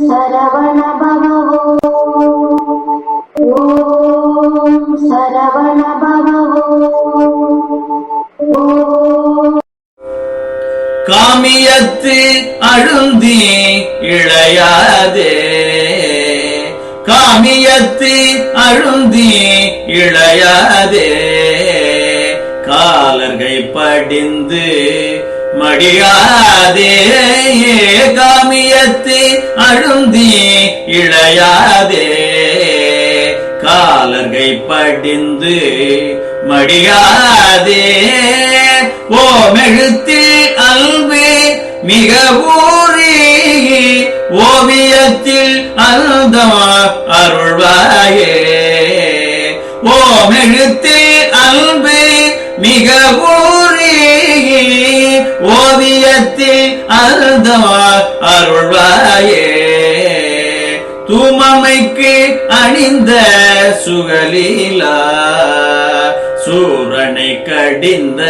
சரவண பவோ ஓம் சரவண பவோ காமியத்து அழுந்தி இளையாதே காமியத்து அழுந்தி இளையாதே காலர்கள் படிந்து மடியாதே காமியத்து அழுந்தி இழையாதே. காலர்கை படிந்து மடியாதே ஓமெழுத்தில் அல்பு மிக ஊறி ஓவியத்தில் அல்தம் அருள்வாயே. ஓமெழுத்தில் அல்பு மிக ஊ அல்தம் அருள்வாயே. தூமமைக்கு அணிந்த சுகலீலா சூரனை கடிந்த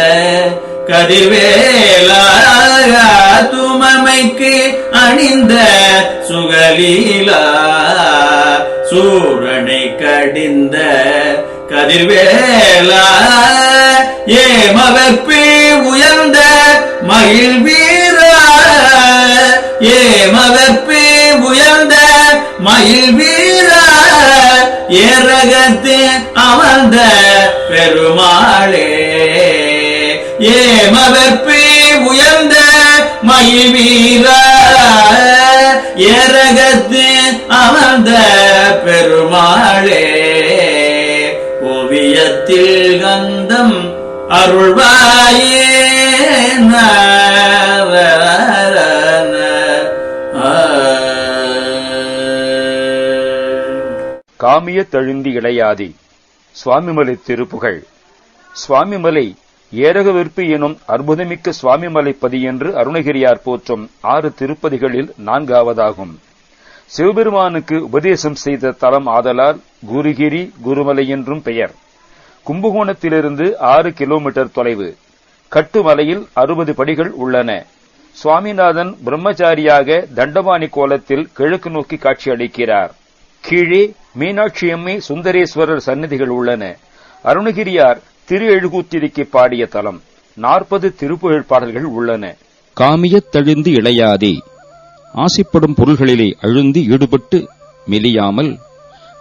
கதிர்வேலா தூமமைக்கு அணிந்த சுகலீலா சூரனை கடிந்த கதிர்வேலா. ஏமவர்பி உயர்ந்த மகிழ்வி மயில் வீரா ஏரகத்தில் அமர்ந்த பெருமாளே. ஏமவர்பி உயர்ந்த மயில் வீர ஏரகத்தில் அமர்ந்த பெருமாளே. ஓவியத்தில் கந்தம் அருள்வாயே காமிய தழுந்தி இளையாதி. சுவாமிமலை திருப்புகழ் சுவாமிமலை ஏரகவிற்பு எனும் அற்புதமிக்க சுவாமிமலை பதி என்று அருணகிரியார் போற்றும் ஆறு திருப்பதிகளில் நான்காவதாகும். சிவபெருமானுக்கு உபதேசம் செய்த தலம் ஆதலால் குருகிரி குருமலை என்றும் பெயர். கும்பகோணத்திலிருந்து ஆறு கிலோமீட்டர் தொலைவு. கட்டுமலையில் அறுபது படிகள் உள்ளன. சுவாமிநாதன் பிரம்மச்சாரியாக தண்டபாணி கோலத்தில் கிழக்கு நோக்கி காட்சியளிக்கிறார். கீழே மீனாட்சியம்மை சுந்தரேஸ்வரர் சன்னதிகள் உள்ளன. அருணகிரியார் திரு எழுகூத்திரிக்கு பாடிய தலம். நாற்பது திருப்புகழ் பாடல்கள் உள்ளன. காமியத் தழுந்து இளையாதே. ஆசைப்படும் பொருள்களிலே அழுந்து ஈடுபட்டு மெலியாமல்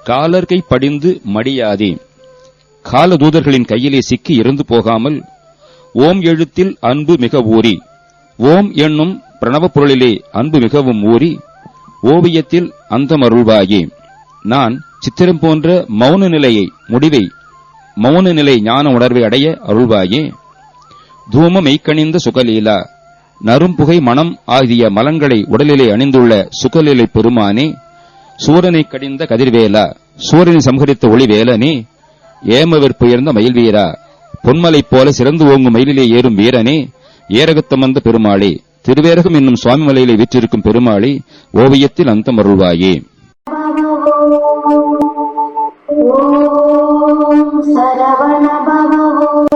காலர்கை படிந்து மடியாதே. காலதூதர்களின் கையிலே சிக்கி இறந்து போகாமல் ஓம் எழுத்தில் அன்பு மிக ஊறி. ஓம் என்னும் பிரணவப் பொருளிலே அன்பு மிகவும் ஊறி. ஓவியத்தில் அந்தமருள்வாயே. நான் சித்திரம் போன்ற மௌன நிலையை முடிவை மௌன நிலை ஞான உணர்வை அடைய அருள்வாயே. தூம மெய்க்கணிந்த சுகலீலா நறும்புகை மனம் ஆகிய மலங்களை உடலிலே அணிந்துள்ள சுகலீலை பெருமானே சூரனை கடிந்த கதிர்வேலா சூரனை சம்ஹரித்த ஒளிவேலனே ஏமவிற்புயர்ந்த மயில் வீரா பொன்மலை போல சிறந்து ஓங்கும் மயிலிலே ஏறும் வீரனே ஏரகத்தமர்ந்த பெருமாளே திருவேரகம் என்னும் சுவாமி மலையிலே வீற்றிருக்கும் பெருமாளே ஓவியத்தில் அந்தம் அருள்வாயே ஓம் சரவண பவோ